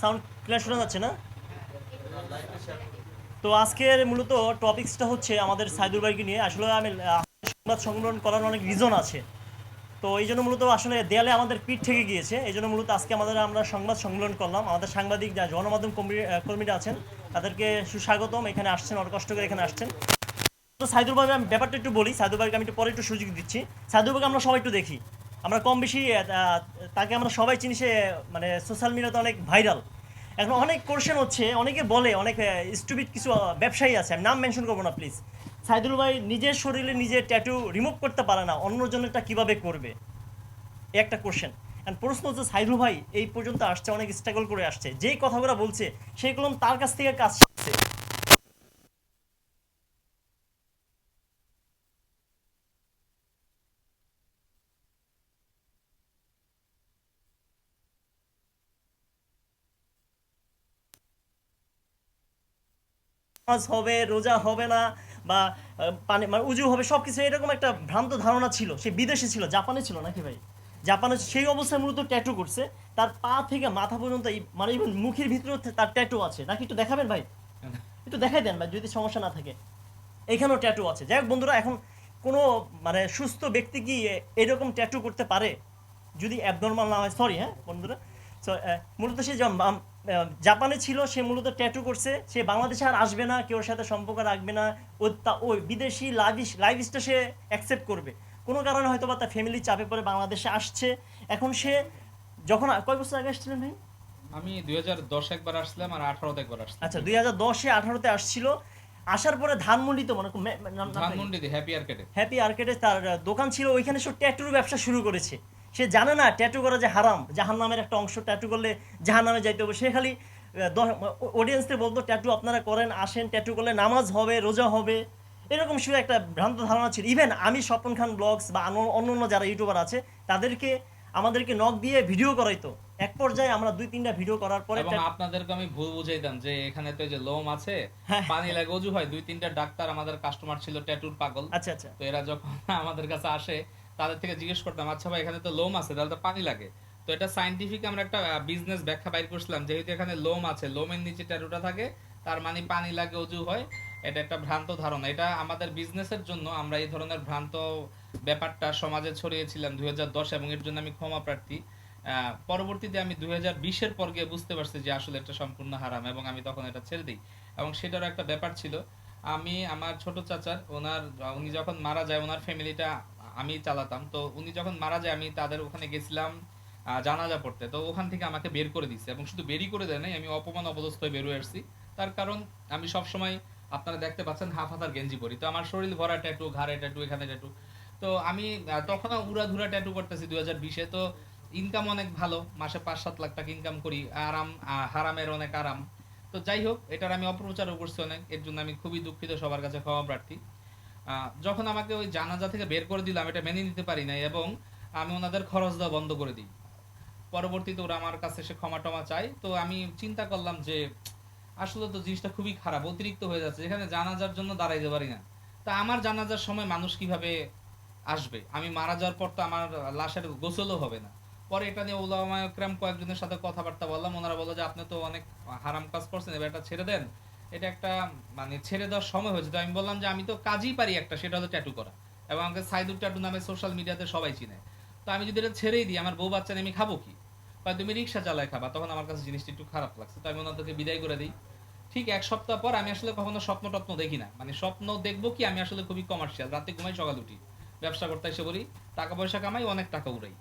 Sound clear শোনা যাচ্ছে না? তো আজকের মূলত টপিক্সটা হচ্ছে আমাদের সাইদুর ভাইকে নিয়ে। আসলে আমি সংবাদ সংগ্রহণ করার অনেক রিজন আছে। তো এই জন্য মূলত আসলে দেয়ালে আমাদের পিঠ থেকে গিয়েছে। এই জন্য মূলত আজকে আমাদের আমরা সংবাদ সংগ্রহণ করলাম। আমাদের সাংবাদিক যা গণমাধ্যম কর্মী- কর্মীরা আছেন, তাদেরকে সুস্বাগতম। এখানে আসছেন কষ্ট করে এখানে আসছেন। তো সাইদুর ভাই, আমি ব্যাপারটা একটু বলি। সাইদুর ভাইকে আমি একটু পরে একটু সুযোগ দিচ্ছি। সাইদুর ভাইকে আমরা সবাই একটু দেখি। আমরা কম বেশি তাকে আমরা সবাই চিনি, সে মানে সোশ্যাল মিডিয়াতে অনেক ভাইরাল এখন অনেক কোশ্চেন হচ্ছে, অনেকে বলে, অনেক স্টুপিড কিছু ব্যবসায়ী আছে, আমি নাম মেনশন করব না প্লিজ সাইদুল ভাই নিজের শরীরে নিজের ট্যাটু রিমুভ করতে পারে না অন্যজনেরটা কীভাবে করবে? একটা কোশ্চেন অ্যান্ড প্রশ্ন হচ্ছে, সাইদুল ভাই, এই পর্যন্ত আসছে, অনেক স্ট্রাগল করে আসছে। যেই কথাগুলো বলছে সেইগুলো তার কাছ থেকে কাজ নামাজ হবে, রোজা হবে না বা পানি মানে উজু হবে সব কিছু এরকম একটা ভ্রান্ত ধারণা ছিল। সে বিদেশে ছিল, জাপানে ছিল নাকি ভাই? জাপানে সেই অবস্থায় মূলত ট্যাটু করছে। তার পা থেকে মাথা পর্যন্ত মানে ইভেন মুখের ভিতরেও তার ট্যাটু আছে। নাকি একটু দেখাবেন ভাই? একটু দেখাই দেন ভাই, যদি সমস্যা না থাকে। এখানেও ট্যাটু আছে। যাই হোক বন্ধুরা, এখন কোনো মানে সুস্থ ব্যক্তি কি এরকম ট্যাটু করতে পারে? যদি অ্যাবনর্মাল না হয় সরি হ্যাঁ বন্ধুরা। মূলত সে জাপানে ছিল সে মূলত ট্যাটু করছে। সে বাংলাদেশে আর আসবে না কেউ সাথে সম্পর্ক রাখবে না। ও তা- ওই বিদেশি লাইফ লাইফস্টা সে অ্যাকসেপ্ট করবে। কোনো কারণে হয়তো বা তার ফ্যামিলি চাপে পড়ে বাংলাদেশে আসছে। এখন সে যখন কয় বছর আগে আসছিলেন ভাই? আমি দুই হাজার দশ একবার আসলাম আর আঠারোতে একবার আসলাম। আচ্ছা দুই হাজার দশে আঠারোতে আসছিল। আসার পরে ধানমন্ডিতে মনে কি? ধানমন্ডিতে হ্যাপি আর্কেটে হ্যাপি আর্কেডে তার দোকান ছিল ওইখানে সে ট্যাটুর ব্যবসা শুরু করেছে। সে জানে না ট্যাটু করা যে হারাম জাহান নামের একটা অংশ ট্যাটু করলে জাহান নামে যাইতে হবে। সে খালি অডিয়েন্সদের বলতো ট্যাটু আপনারা করেন আসেন ট্যাটু করলে নামাজ হবে রোজা হবে। এরকম শুধু একটা ভ্রান্ত ধারণা ছিল। ইভেন আমি স্বপন খান ব্লগস বা অন্য অন্য যারা ইউটিউবার আছে তাদেরকে আমাদেরকে নক দিয়ে ভিডিও করাইতো। এক পর্যায়ে আমরা দুই তিনটা ভিডিও করার পরে আপনাদেরকে আমি ভুল বুঝাইতাম যে এখানে তো যে লোম আছে হ্যাঁ। পানি লাগে অজু হয় দুই তিনটা ডাক্তার আমাদের কাস্টমার ছিল ট্যাটুর পাগল। আচ্ছা আচ্ছা। তো এরা যখন আমাদের কাছে আসে তাদের থেকে জিজ্ঞেস করতাম আচ্ছা ভাই, এখানে তো লোম আছে, তাহলে তো পানি লাগে। তো এটা সাইন্টিফিক আমরা একটা বিজনেস ব্যাখ্যা বাইর করছিলাম, যেহেতু এখানে লোম আছে, লোমের নিচে ট্যাটুটা থাকে, তার মানে পানি লাগে অজু হয়, এটা একটা ভ্রান্ত ধারণা। এটা আমাদের বিজনেসের জন্য আমরা এই ধরনের ভ্রান্ত ব্যাপারটা সমাজে ছড়িয়েছিলাম দুই হাজার দশ এবং এর জন্য আমি ক্ষমা প্রার্থী। পরবর্তীতে আমি দুই হাজার বিশের পর গিয়ে বুঝতে পারছি যে আসলে এটা সম্পূর্ণ হারাম এবং আমি তখন এটা ছেড়ে দিই। এবং সেটারও একটা ব্যাপার ছিল, আমি আমার ছোট চাচার, ওনার, উনি যখন মারা যায়, ওনার ফ্যামিলিটা আমি চালাতাম। তো উনি যখন মারা যায়, আমি তাদের ওখানে গেছিলাম জানাজা পড়তে। তো ওখান থেকে আমাকে বের করে দিচ্ছে এবং শুধু বেরই করে দেয় নাই, আমি অপমান অবদস্থ হয়ে বেরোয় আসছি। তার কারণ আমি সব সময় আপনারা দেখতে পাচ্ছেন, হাফ হাতার গেঞ্জি পরি। তো আমার শরীর ভরা ট্যাটু, ঘাড়ে ট্যাটু, এখানে ট্যাটু। তো আমি তখনও উড়াধুরা ট্যাটু করতেছি দুই হাজার বিশে। তো ইনকাম অনেক ভালো, মাসে পাঁচ সাত লাখ টাকা ইনকাম করি, আরাম হারামের অনেক আরাম। তো যাই হোক, এটার আমি অপপ্রচারও করছি অনেক, এর জন্য আমি খুবই দুঃখিত সবার কাছে, ক্ষমা প্রার্থী। যখন আমাকে ওই জানাজা থেকে বের করে দিলাম এটা মেনে নিতে পারি নাই এবং আমি ওনাদের খরচ দেওয়া বন্ধ করে দিই। পরবর্তীতে ওরা আমার কাছে এসে ক্ষমা টমা চাই তো আমি চিন্তা করলাম যে, আসলে তো জিনিসটা খুবই খারাপ, অতিরিক্ত হয়ে যাচ্ছে এখানে জানাজার জন্য দাঁড়াইতে পারি না। তা আমার জানাজার সময় মানুষ কীভাবে আসবে? আমি মারা যাওয়ার পর তো আমার লাশের গোসলও হবে না। পরে এটা নিয়ে ওলামা একরাম কয়েকজনের সাথে কথাবার্তা বললাম, ওনারা বলল যে, আপনি তো অনেক হারাম কাজ করছেন, এবার এটা ছেড়ে দেন। এটা একটা মানে ছেড়ে দেওয়ার সময় হয়েছে। তো আমি বললাম যে আমি তো কাজই পারি একটা, সেটা হলো ট্যাটু করা। এবং আমাকে সাইদুর ট্যাটু নামে সোশ্যাল মিডিয়াতে সবাই চিনে। তো আমি যদি এটা ছেড়েই দিই, আমার বউ বাচ্চা আমি খাব কি? বা তুমি রিক্সা চালায় খাবা, তখন আমার কাছে জিনিসটা একটু খারাপ লাগছে। তো আমি ওনাদেরকে বিদায় করে দিই। ঠিক এক সপ্তাহ পর আমি আসলে কখনো স্বপ্ন টপ্ন দেখি না। মানে স্বপ্ন দেখব কি, আমি আসলে খুবই কমার্শিয়াল রাতে ঘুমাই, সকাল উঠি। ব্যবসা করতে এসে বলি, টাকা পয়সা কামাই, অনেক টাকা উড়াই।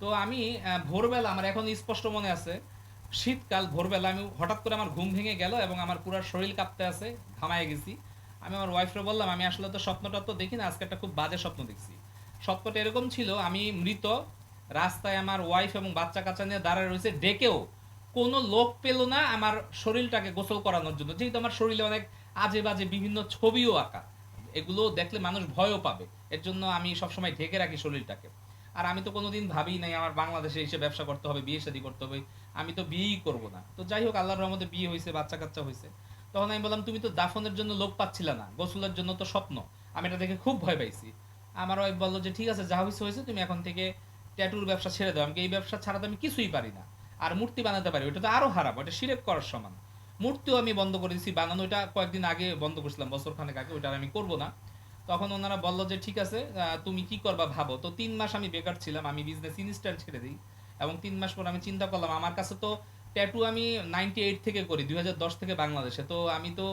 তো আমি ভোরবেলা, আমার এখন স্পষ্ট মনে আছে শীতকাল, ভোরবেলা আমি হঠাৎ করে আমার ঘুম ভেঙে গেল এবং আমার পুরো শরীর কাঁপতে আছে, ঘামায় গেছি। আমি আমার ওয়াইফরে বললাম, আমি আসলে তো স্বপ্নটা তো দেখি না, আজকে একটা খুব বাজে স্বপ্ন দেখছি। স্বপ্নটা এরকম ছিল, আমি মৃত, রাস্তায় আমার ওয়াইফ এবং বাচ্চা কাচ্চা নিয়ে দাঁড়ায় রয়েছে, ডেকেও কোনো লোক পেল না আমার শরীরটাকে গোসল করানোর জন্য। যেহেতু আমার শরীরে অনেক আজে বাজে বিভিন্ন ছবিও আঁকা, এগুলো দেখলে মানুষ ভয়ও পাবে। এর জন্য আমি সবসময় ঢেকে রাখি শরীরটাকে। আর আমি তো কোনোদিন ভাবি নাই, আমার বাংলাদেশে এসে ব্যবসা করতে হবে, বিয়ে শাদি করতে হবে আমি তো বিয়েই করব না। তো যাই হোক, আল্লাহর রহমতে বিয়ে হয়েছে বাচ্চা কাচ্চা হয়েছে তখন আমি বললাম, তুমি তো দাফনের জন্য লোক পাচ্ছিল না, গোসলের জন্য তো স্বপ্ন। আমি এটা দেখে খুব ভয় পাইছি। আমার ওয়াইফ বলল যে, ঠিক আছে, যা হয়েছে হয়েছে তুমি এখন থেকে ট্যাটুর ব্যবসা ছেড়ে দাও। আমি এই ব্যবসা ছাড়া তো আমি কিছুই পারি না। আর মূর্তি বানাতে পারি, ওটা তো আরও হারাম, ওটা শিরেক করার সমান। মূর্তিও আমি বন্ধ করে দিয়েছি বানানো ওটা কয়েকদিন আগে বন্ধ করছিলাম বছর খানেক আগে ওটা আমি করব না। তখন ওনারা বলল যে, ঠিক আছে তুমি কি করবা ভাবো? তো তিন মাস আমি বেকার ছিলাম, আমি বিজনেস ইনস্ট্যান্ট ছেড়ে দিই। এবং তিন মাস পর আমি চিন্তা করলাম, আমার কাছে তো ট্যাটু আমি নাইনটি এইট থেকে করি, দুই হাজার দশ থেকে বাংলাদেশে। তো আমি তো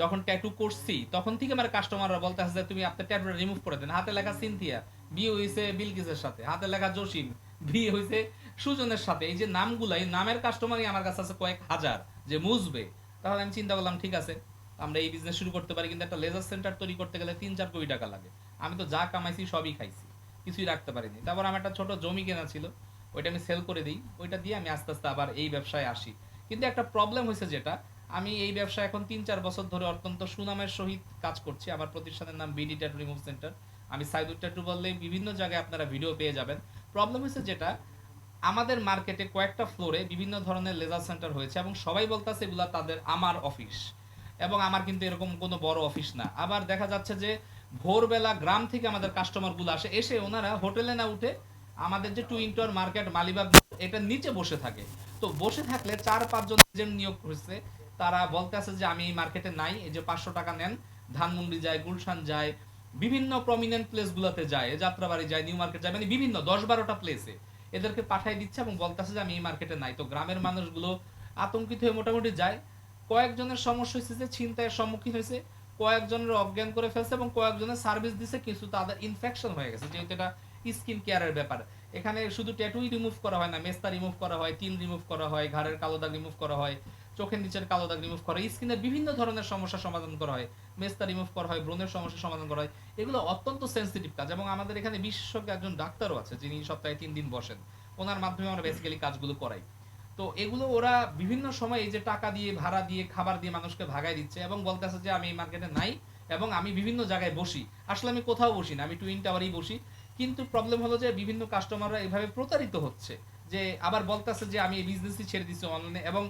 যখন ট্যাটু করছি, তখন থেকে আমার কাস্টমাররা বলতে আসছে তুমি আপনার ট্যাটুটা রিমুভ করে দেন। হাতে লেখা সিনথিয়া বিয়ে হয়েছে বিলকিসের সাথে, হাতে লেখা জসিম বিয়ে হয়েছে সুজনের সাথে। এই যে নামগুলো, এই নামের কাস্টমারই আমার কাছে আছে কয়েক হাজার যে মুজবে তাহলে আমি চিন্তা করলাম, ঠিক আছে, আমরা এই বিজনেস শুরু করতে পারি। কিন্তু একটা লেজার সেন্টার তৈরি করতে গেলে তিন চার কোটি টাকা লাগে। আমি তো যা কামাইছি সবই খাইছি, কিছুই রাখতে পারিনি। তারপর আমার একটা ছোট জমি কেনা ছিল ওইটা আমি সেল করে দিই, ওইটা দিয়ে আমি আস্তে আস্তে আবার এই ব্যবসায় আসি। কিন্তু একটা প্রবলেম হয়েছে যেটা, আমি এই ব্যবসা এখন তিন চার বছর ধরে অত্যন্ত সুনামের সহিত কাজ করছি। আমার প্রতিষ্ঠানের নাম বিডি ট্যাটু রিমুভ সেন্টার আমি সাইদুর ট্যাটু বললে বিভিন্ন জায়গায় আপনারা ভিডিও পেয়ে যাবেন। প্রবলেম হয়েছে যেটা, আমাদের মার্কেটে কয়েকটা ফ্লোরে বিভিন্ন ধরনের লেজার সেন্টার হয়েছে এবং সবাই বলতেছে এগুলা তাদের আমার অফিস এবং আমার কিন্তু এরকম কোনো বড় অফিস না। আবার দেখা যাচ্ছে যে ভোরবেলা গ্রাম থেকে আমাদের কাস্টমারগুলো আসে, এসে ওনারা হোটেলে না উঠে আমাদের যে টু ইন্টার মার্কেট মালিবাগ, এটা নিচে বসে থাকে। তো বসে থাকলে চার, পাঁচজন এজেন্ট নিয়োগ করেছে। তারা বলতে আছে যে, আমি এই মার্কেটে নাই, এই যে পাঁচশো টাকা নেন। ধানমন্ডি যায়, গুলশান যায়, বিভিন্ন প্রমিনেন্ট প্লেস গুলোতে যায় যাত্রাবাড়ি যায় নিউ মার্কেট যায় মানে বিভিন্ন, দশ, বারোটা প্লেসে এদেরকে পাঠাই দিচ্ছে এবং বলতেছে যে, আমি এই মার্কেটে নাই। তো গ্রামের মানুষগুলো আতঙ্কিত হয়ে মোটামুটি যায়। কয়েকজনের সমস্যা হয়েছে যে, ছিনতাইয়ের সম্মুখীন হয়েছে কয়েকজনের অজ্ঞান করে ফেলছে এবং কয়েকজনের সার্ভিস দিছে কিছু তাদের ইনফেকশন হয়ে গেছে। যেহেতু এটা স্কিন কেয়ারের ব্যাপার। এখানে শুধু ট্যাটুই রিমুভ করা হয় না, মেস্তা রিমুভ করা হয়, তিল রিমুভ করা হয়, ঘাড়ের কালো দাগ রিমুভ করা হয়, চোখের নিচের কালো দাগ রিমুভ করা হয়, স্কিনের বিভিন্ন ধরনের সমস্যা সমাধান করা হয়, মেস্তা রিমুভ করা হয়, ব্রণের সমস্যা সমাধান করা হয়, এগুলো অত্যন্ত সেন্সিটিভ কাজ। এবং আমাদের এখানে বিশেষজ্ঞ একজন ডাক্তারও আছে, যিনি সপ্তাহে তিন দিন বসেন। ওনার মাধ্যমে আমরা বেসিক্যালি কাজগুলো করাই। তো এগুলো ওরা বিভিন্ন সময় এই যে টাকা দিয়ে, ভাড়া দিয়ে, খাবার দিয়ে মানুষকে ভাগায় দিচ্ছে এবং বলতেছে যে আমি এই মার্কেটে নাই এবং আমি বিভিন্ন জায়গায় বসি। আসলে আমি কোথাও বসি না, আমি টুইন টাওয়ারেই বসি। কিন্তু প্রবলেম হলো যে বিভিন্ন কাস্টমাররা এভাবে প্রতারিত হচ্ছে যে আবার বলতেছে যে আমি এই বিজনেসই ছেড়ে দিচ্ছি অনলাইনে এবং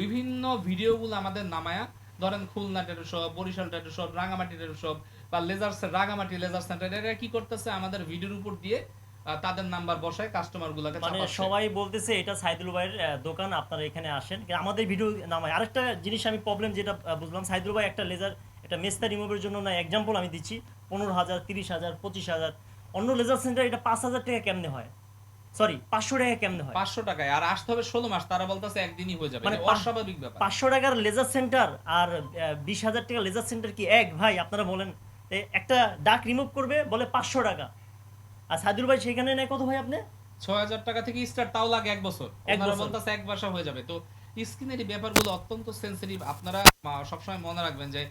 বিভিন্ন ভিডিওগুলো আমাদের নামায়া ধরেন Khulna tattoo shop Barishal tattoo shop Rangamati tattoo shop বা লেজার রাঙামাটি লেজার সেন্টার এরা কি করতেছে? আমাদের ভিডিওর উপর দিয়ে তাদের নাম্বার বসায় কাস্টমার গুলাকে মানে সবাই বলতেছে এটা সাইদুল ভাইয়ের দোকান আপনারা এখানে আসেন। আমাদের ভিডিও নামায়। আরেকটা জিনিস আমি প্রবলেম যেটা বুঝলাম সাইদুল ভাই একটা লেজার একটা মেস্তা রিমুভের জন্য না এক্সাম্পল আমি দিচ্ছি পনেরো হাজার তিরিশ হাজার পঁচিশ হাজার। অন্য লেজার সেন্টার এটা পাঁচ হাজার টাকা কেমনে হয়? সরি পাঁচশো টাকা কেমনে হয়? পাঁচশো টাকায় আর আসতে হবে ষোলো মাস তারা বলতেছে একদিনই হয়ে যাবে। মানে অস্বাভাবিক ব্যাপার। পাঁচশো টাকার লেজার সেন্টার আর বিশ হাজার টাকা লেজার সেন্টার কি এক? ভাই আপনারা বলেন। একটা ডাক রিমুভ করবে বলে পাঁচশো টাকা। আর সাইদুল ভাই সেখানে নেয় কত ভাই আপনি? ছয় হাজার টাকা থেকে স্টার্ট তাও লাগে এক বছর। বছর। বলতেছে এক বাসা হয়ে যাবে। তো স্কিনের এই ব্যাপারগুলো অত্যন্ত সেন্সিটিভ আপনারা সবসময় মনে রাখবেন যে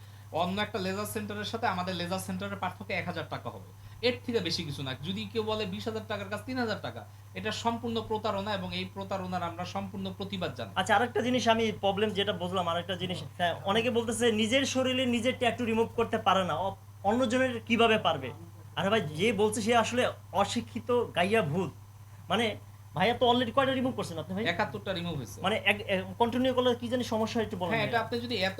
অন্য একটা লেজার সেন্টারের সাথে আমাদের লেজার সেন্টারের পার্থক্য এক হাজার টাকা হবে। এর থেকে বেশি কিছু না। যদি কেউ বলে বিশ হাজার টাকার কাজ তিন হাজার টাকা এটা সম্পূর্ণ প্রতারণা এবং এই প্রতারণার আমরা সম্পূর্ণ প্রতিবাদ জানাই। আচ্ছা আরেকটা জিনিস আমি প্রবলেম যেটা বুঝলাম আরেকটা জিনিস হ্যাঁ, অনেকে বলতেছে নিজের শরীরে নিজের ট্যাটু রিমুভ করতে পারে না। অন্যজনের কীভাবে পারবে? আরে ভাই যে বলছে সে আসলে অশিক্ষিত গাইয়া ভূত। মানে ভাইয়া তো অলরেডি কয়টা রিমুভ করছেন আপনি ভাই? একাত্তরটা রিমুভ হয়েছে। মানে কন্টিনিউ করলে কি জানি সমস্যা একটু বলেন হ্যাঁ এটা আপনি যদি এত